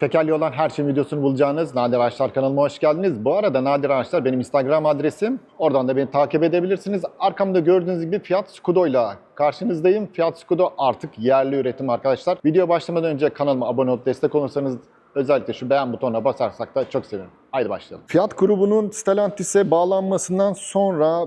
Tekerli olan her şeyin videosunu bulacağınız Nadir Araçlar kanalıma hoş geldiniz. Bu arada Nadir Araçlar benim Instagram adresim. Oradan da beni takip edebilirsiniz. Arkamda gördüğünüz gibi Fiat Scudo ile karşınızdayım. Fiat Scudo artık yerli üretim arkadaşlar. Video başlamadan önce kanalıma abone olup destek olursanız özellikle şu beğen butonuna basarsak da çok sevinirim. Haydi başlayalım. Fiat grubunun Stellantis'e bağlanmasından sonra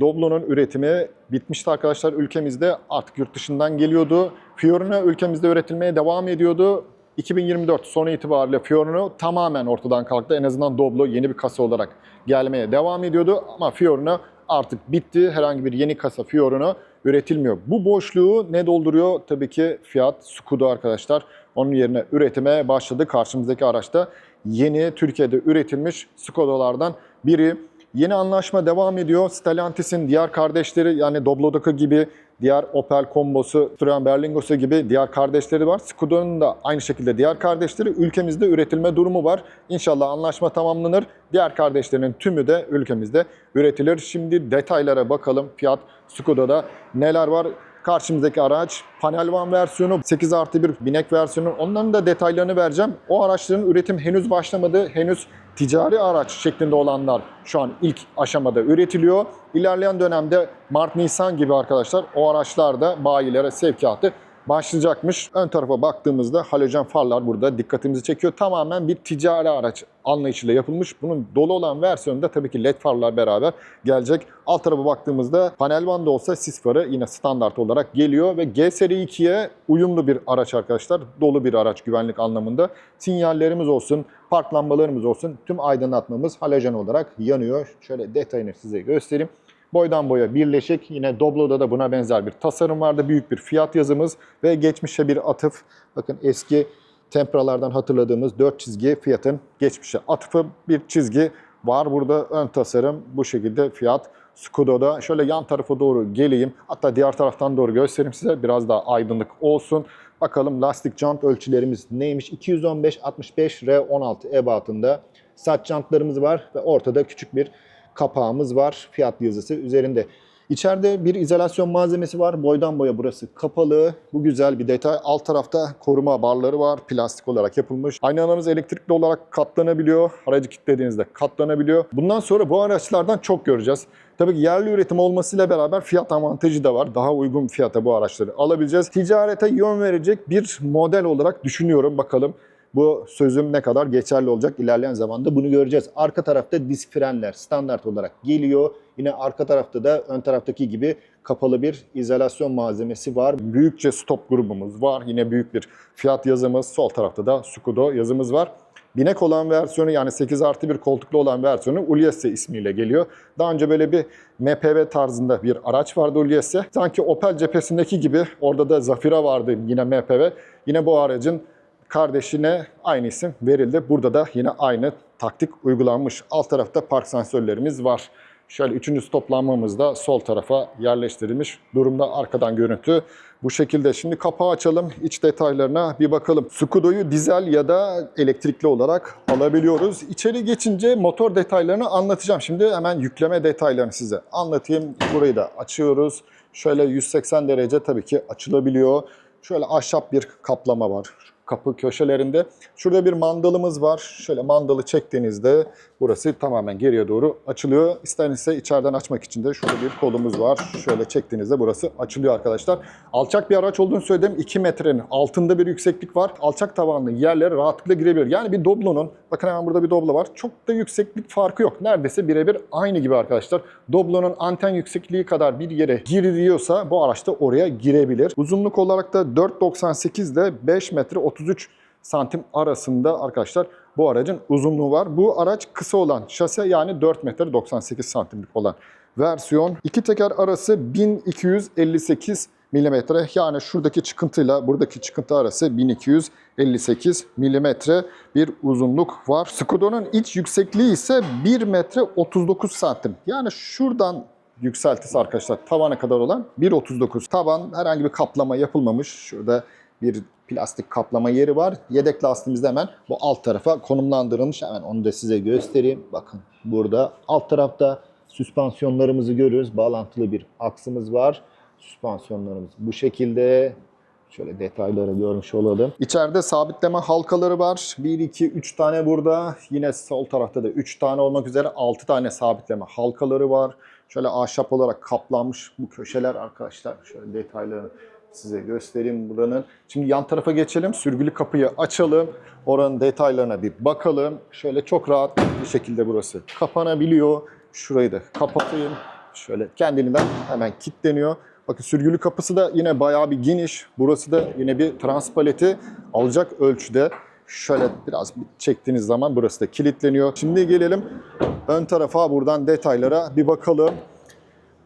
Doblo'nun üretimi bitmişti arkadaşlar ülkemizde. Artık yurt dışından geliyordu. Fiorino ülkemizde üretilmeye devam ediyordu. 2024 sonu itibariyle Fiorino tamamen ortadan kalktı. En azından Doblo yeni bir kasa olarak gelmeye devam ediyordu. Ama Fiorino artık bitti. Herhangi bir yeni kasa Fiorino üretilmiyor. Bu boşluğu ne dolduruyor? Tabii ki Fiat Scudo arkadaşlar. Onun yerine üretime başladı. Karşımızdaki araçta yeni Türkiye'de üretilmiş Scudo'lardan biri. Yeni anlaşma devam ediyor. Stellantis'in diğer kardeşleri yani Doblo'daki gibi diğer Opel Combo'su, Citroen Berlingo'su gibi diğer kardeşleri var. Scudo'nun da aynı şekilde diğer kardeşleri ülkemizde üretilme durumu var. İnşallah anlaşma tamamlanır. Diğer kardeşlerinin tümü de ülkemizde üretilir. Şimdi detaylara bakalım. Fiat Scudo'da neler var? Karşımızdaki araç panel van versiyonu, 8 artı 1 binek versiyonu. Onların da detaylarını vereceğim. O araçların üretim henüz başlamadı. Henüz ticari araç şeklinde olanlar şu an ilk aşamada üretiliyor. İlerleyen dönemde Mart-Nisan gibi arkadaşlar o araçlar da bayilere sevkiyatı başlayacakmış. Ön tarafa baktığımızda halojen farlar burada dikkatimizi çekiyor. Tamamen bir ticari araç anlayışıyla yapılmış. Bunun dolu olan versiyonunda tabii ki led farlar beraber gelecek. Alt tarafa baktığımızda panel van da olsa sis farı yine standart olarak geliyor ve G seri 2'ye uyumlu bir araç arkadaşlar. Dolu bir araç güvenlik anlamında. Sinyallerimiz olsun, park lambalarımız olsun tüm aydınlatmamız halojen olarak yanıyor. Şöyle detayını size göstereyim. Boydan boya birleşik. Yine Doblo'da da buna benzer bir tasarım vardı. Büyük bir fiyat yazımız ve geçmişe bir atıf. Bakın eski Tempra'lardan hatırladığımız 4 çizgi fiyatın geçmişe atıfı bir çizgi var. Burada ön tasarım bu şekilde fiyat. Scudo'da şöyle yan tarafa doğru geleyim. Hatta diğer taraftan doğru göstereyim size. Biraz daha aydınlık olsun. Bakalım lastik jant ölçülerimiz neymiş? 215 65 R16 ebatında sert jantlarımız var ve ortada küçük bir kapağımız var. Fiyat yazısı üzerinde. İçeride bir izolasyon malzemesi var. Boydan boya burası kapalı. Bu güzel bir detay. Alt tarafta koruma barları var. Plastik olarak yapılmış. Aynalarımız elektrikli olarak katlanabiliyor. Aracı kilitlediğinizde katlanabiliyor. Bundan sonra bu araçlardan çok göreceğiz. Tabii ki yerli üretim olmasıyla beraber fiyat avantajı da var. Daha uygun fiyata bu araçları alabileceğiz. Ticarete yön verecek bir model olarak düşünüyorum. Bakalım bu sözüm ne kadar geçerli olacak ilerleyen zamanda bunu göreceğiz. Arka tarafta disk frenler standart olarak geliyor. Yine arka tarafta da ön taraftaki gibi kapalı bir izolasyon malzemesi var. Büyükçe stop grubumuz var. Yine büyük bir fiyat yazımız. Sol tarafta da Scudo yazımız var. Binek olan versiyonu yani 8 artı 1 koltuklu olan versiyonu Ulyesse ismiyle geliyor. Daha önce böyle bir MPV tarzında bir araç vardı Ulyesse. Sanki Opel cephesindeki gibi orada da Zafira vardı yine MPV. Yine bu aracın kardeşine aynı isim verildi. Burada da yine aynı taktik uygulanmış. Alt tarafta park sensörlerimiz var. Şöyle üçüncü stoplanmamız da sol tarafa yerleştirilmiş durumda arkadan görüntü. Bu şekilde şimdi kapağı açalım. iç detaylarına bir bakalım. Scudo'yu dizel ya da elektrikli olarak alabiliyoruz. İçeri geçince motor detaylarını anlatacağım. Şimdi hemen yükleme detaylarını size anlatayım. Burayı da açıyoruz. Şöyle 180 derece tabii ki açılabiliyor. Şöyle ahşap bir kaplama var kapı köşelerinde. Şurada bir mandalımız var. Şöyle mandalı çektiğinizde burası tamamen geriye doğru açılıyor. İsterse içeriden açmak için de şurada bir kolumuz var. Şöyle çektiğinizde burası açılıyor arkadaşlar. Alçak bir araç olduğunu söyledim. 2 metrenin altında bir yükseklik var. Alçak tavanlı yerlere rahatlıkla girebilir. Yani bir Doblo'nun, bakın hemen burada bir Doblo var. Çok da yükseklik farkı yok. Neredeyse birebir aynı gibi arkadaşlar. Doblo'nun anten yüksekliği kadar bir yere giriliyorsa bu araçta oraya girebilir. Uzunluk olarak da 4.98 ile 5 metre 33 santim arasında arkadaşlar bu aracın uzunluğu var. Bu araç kısa olan şase yani 4 metre 98 santimlik olan versiyon. İki teker arası 1258 milimetre yani şuradaki çıkıntıyla buradaki çıkıntı arası 1258 milimetre bir uzunluk var. Scudo'nun iç yüksekliği ise 1 metre 39 santim. Yani şuradan yükseltisi arkadaşlar tavana kadar olan 1.39. Taban herhangi bir kaplama yapılmamış. Şurada bir plastik kaplama yeri var. Yedek lastiğimiz de hemen bu alt tarafa konumlandırılmış. Hemen onu da size göstereyim. Bakın burada alt tarafta süspansiyonlarımızı görüyoruz. Bağlantılı bir aksımız var. Süspansiyonlarımız bu şekilde. Şöyle detayları görmüş olalım. İçeride sabitleme halkaları var. 1, 2, 3 tane burada. Yine sol tarafta da 3 tane olmak üzere 6 tane sabitleme halkaları var. Şöyle ahşap olarak kaplanmış bu köşeler arkadaşlar. Şöyle detayları size göstereyim buranın. Şimdi yan tarafa geçelim. Sürgülü kapıyı açalım. Oranın detaylarına bir bakalım. Şöyle çok rahat bir şekilde burası kapanabiliyor. Şurayı da kapatayım. Şöyle kendiliğinden hemen kilitleniyor. Bakın sürgülü kapısı da yine bayağı bir geniş. Burası da yine bir transpaleti alacak ölçüde. Şöyle biraz bir çektiğiniz zaman burası da kilitleniyor. Şimdi gelelim ön tarafa buradan detaylara bir bakalım.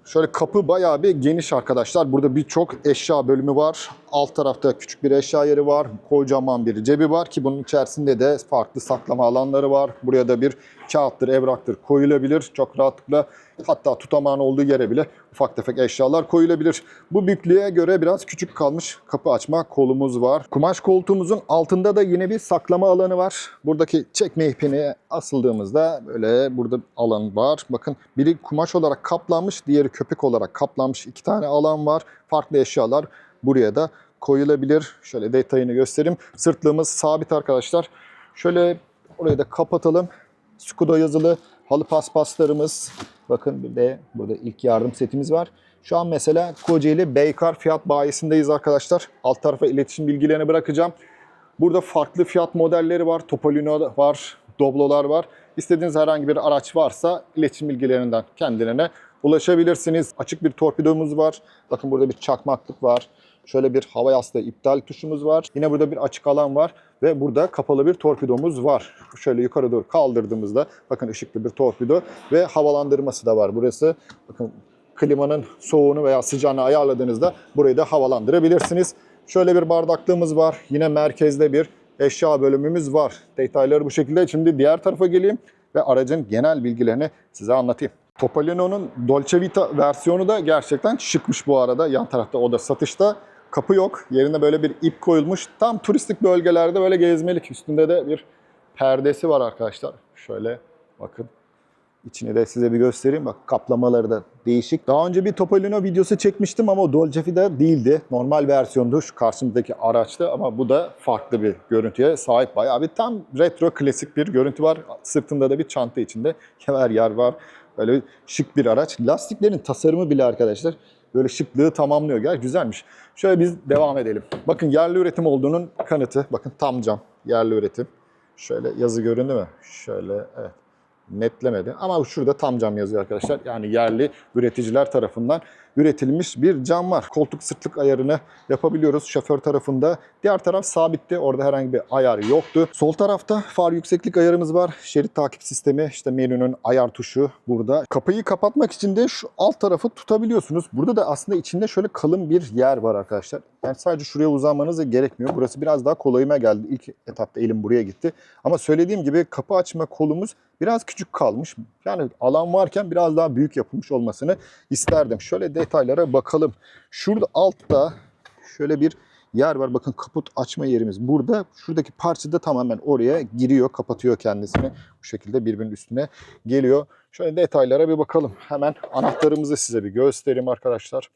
Şöyle kapı bayağı bir geniş arkadaşlar. Burada birçok eşya bölümü var. Alt tarafta küçük bir eşya yeri var. Kocaman bir cebi var ki bunun içerisinde de farklı saklama alanları var. Buraya da bir kağıttır, evraktır koyulabilir. Çok rahatlıkla hatta tutamağın olduğu yere bile ufak tefek eşyalar koyulabilir. Bu büyüklüğe göre biraz küçük kalmış kapı açma kolumuz var. Kumaş koltuğumuzun altında da yine bir saklama alanı var. Buradaki çekme ipini asıldığımızda böyle burada alan var. Bakın biri kumaş olarak kaplanmış, diğeri köpek olarak kaplanmış iki tane alan var. Farklı eşyalar buraya da koyulabilir. Şöyle detayını göstereyim. Sırtlığımız sabit arkadaşlar. Şöyle orayı da kapatalım. Skudo yazılı halı paspaslarımız. Bakın bir de burada ilk yardım setimiz var. Şu an mesela Kocaeli Beykar fiyat bayisindeyiz arkadaşlar. Alt tarafa iletişim bilgilerini bırakacağım. Burada farklı fiyat modelleri var. Topolino var, Doblo'lar var. İstediğiniz herhangi bir araç varsa iletişim bilgilerinden kendilerine ulaşabilirsiniz. Açık bir torpidomuz var. Bakın burada bir çakmaklık var. Şöyle bir hava yastığı iptal tuşumuz var. Yine burada bir açık alan var ve burada kapalı bir torpidomuz var. Şöyle yukarı doğru kaldırdığımızda bakın ışıklı bir torpido ve havalandırması da var burası. Bakın klimanın soğuğunu veya sıcağını ayarladığınızda burayı da havalandırabilirsiniz. Şöyle bir bardaklığımız var. Yine merkezde bir eşya bölümümüz var. Detayları bu şekilde. Şimdi diğer tarafa geleyim ve aracın genel bilgilerini size anlatayım. Topolino'nun Dolce Vita versiyonu da gerçekten şıkmış bu arada. Yan tarafta o da satışta. Kapı yok. Yerine böyle bir ip koyulmuş. Tam turistik bölgelerde böyle gezmelik. Üstünde de bir perdesi var arkadaşlar. Şöyle bakın. İçini de size bir göstereyim. Bak kaplamaları da değişik. Daha önce bir Topolino videosu çekmiştim ama o Dolce Vita değildi. Normal versiyondu şu karşımızdaki araçtı ama bu da farklı bir görüntüye sahip. Bayağı bir tam retro klasik bir görüntü var. Sırtında da bir çanta içinde kemer yer var. Böyle şık bir araç. Lastiklerin tasarımı bile arkadaşlar böyle şıklığı tamamlıyor. Gel güzelmiş. Şöyle biz devam edelim. Bakın yerli üretim olduğunun kanıtı. Bakın tam cam yerli üretim. Şöyle yazı göründü mü? Şöyle evet netlemedi. Ama şurada tam cam yazıyor arkadaşlar. Yani yerli üreticiler tarafından üretilmiş bir cam var. Koltuk sırtlık ayarını yapabiliyoruz şoför tarafında. Diğer taraf sabitti. Orada herhangi bir ayar yoktu. Sol tarafta far yükseklik ayarımız var. Şerit takip sistemi, işte menünün ayar tuşu burada. Kapıyı kapatmak için de şu alt tarafı tutabiliyorsunuz. Burada da aslında içinde şöyle kalın bir yer var arkadaşlar. Yani sadece şuraya uzanmanız gerekmiyor. Burası biraz daha kolayıma geldi. İlk etapta elim buraya gitti. Ama söylediğim gibi kapı açma kolumuz biraz küçük kalmış. Yani alan varken biraz daha büyük yapılmış olmasını isterdim. Şöyle detaylara bakalım. Şurada altta şöyle bir yer var. Bakın kaput açma yerimiz burada. Şuradaki parça da tamamen oraya giriyor, kapatıyor kendisini. Bu şekilde birbirinin üstüne geliyor. Şöyle detaylara bir bakalım. Hemen anahtarımızı size bir göstereyim arkadaşlar.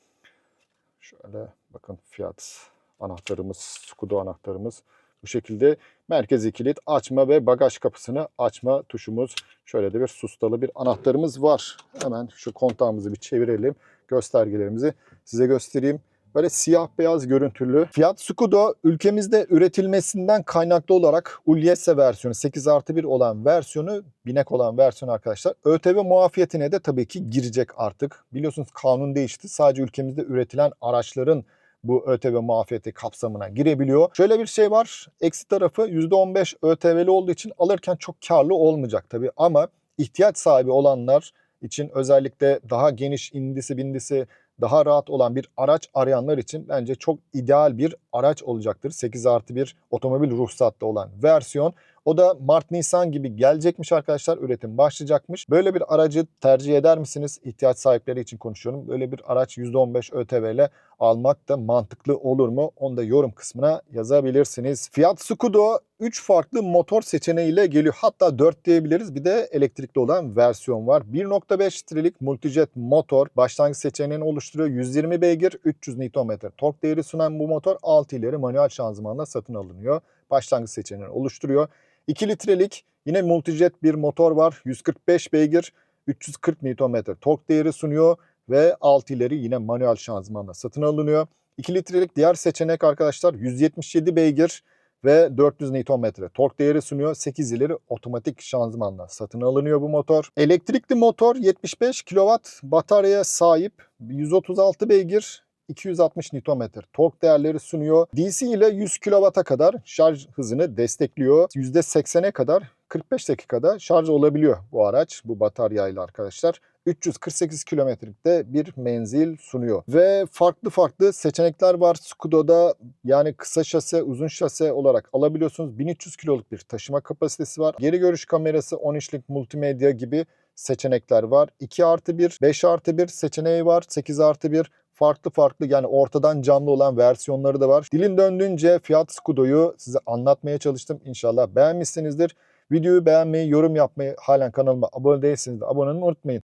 Şöyle bakın fiyat anahtarımız, Skudo anahtarımız. Bu şekilde merkezi kilit açma ve bagaj kapısını açma tuşumuz. Şöyle de bir sustalı bir anahtarımız var. Hemen şu kontağımızı bir çevirelim. Göstergelerimizi size göstereyim. Böyle siyah beyaz görüntülü. Fiat Scudo ülkemizde üretilmesinden kaynaklı olarak Ulyesse versiyonu 8 artı 1 olan versiyonu binek olan versiyon arkadaşlar. ÖTV muafiyetine de tabii ki girecek artık. Biliyorsunuz kanun değişti. Sadece ülkemizde üretilen araçların bu ÖTV muafiyeti kapsamına girebiliyor. Şöyle bir şey var. Eksi tarafı %15 ÖTV'li olduğu için alırken çok karlı olmayacak tabii ama ihtiyaç sahibi olanlar için özellikle daha geniş indisi bindisi daha rahat olan bir araç arayanlar için bence çok ideal bir araç olacaktır. 8 artı 1 otomobil ruhsatlı olan versiyon. O da Mart-Nisan gibi gelecekmiş arkadaşlar. Üretim başlayacakmış. Böyle bir aracı tercih eder misiniz? İhtiyaç sahipleri için konuşuyorum. Böyle bir araç %15 ÖTV ile almak da mantıklı olur mu? Onu da yorum kısmına yazabilirsiniz. Fiat Scudo 3 farklı motor seçeneğiyle geliyor. Hatta 4 diyebiliriz. Bir de elektrikli olan versiyon var. 1.5 litrelik multijet motor başlangıç seçeneğini oluşturuyor. 120 beygir, 300 Nm tork değeri sunan bu motor 6 ileri manuel şanzımanla satın alınıyor. Başlangıç seçeneğini oluşturuyor. 2 litrelik yine multijet bir motor var. 145 beygir, 340 Nm tork değeri sunuyor ve 6 ileri yine manuel şanzımanla satın alınıyor. 2 litrelik diğer seçenek arkadaşlar 177 beygir ve 400 Nm tork değeri sunuyor. 8 ileri otomatik şanzımanla satın alınıyor bu motor. Elektrikli motor 75 kW bataryaya sahip 136 beygir 260 Nm tork değerleri sunuyor. DC ile 100 kW'a kadar şarj hızını destekliyor. %80'e kadar 45 dakikada şarj olabiliyor bu araç bu bataryayla arkadaşlar. 348 kilometrelikte bir menzil sunuyor. Ve farklı farklı seçenekler var Scudo'da. Yani kısa şase, uzun şase olarak alabiliyorsunuz. 1300 kiloluk bir taşıma kapasitesi var. Geri görüş kamerası, 10 inçlik multimedya gibi seçenekler var. 2 artı 1, 5 artı 1 seçeneği var. 8 artı 1 farklı farklı yani ortadan camlı olan versiyonları da var. Dilim döndüğünce Fiat Scudo'yu size anlatmaya çalıştım. İnşallah beğenmişsinizdir. Videoyu beğenmeyi, yorum yapmayı, halen kanalıma abone değilseniz de abone olmayı unutmayın.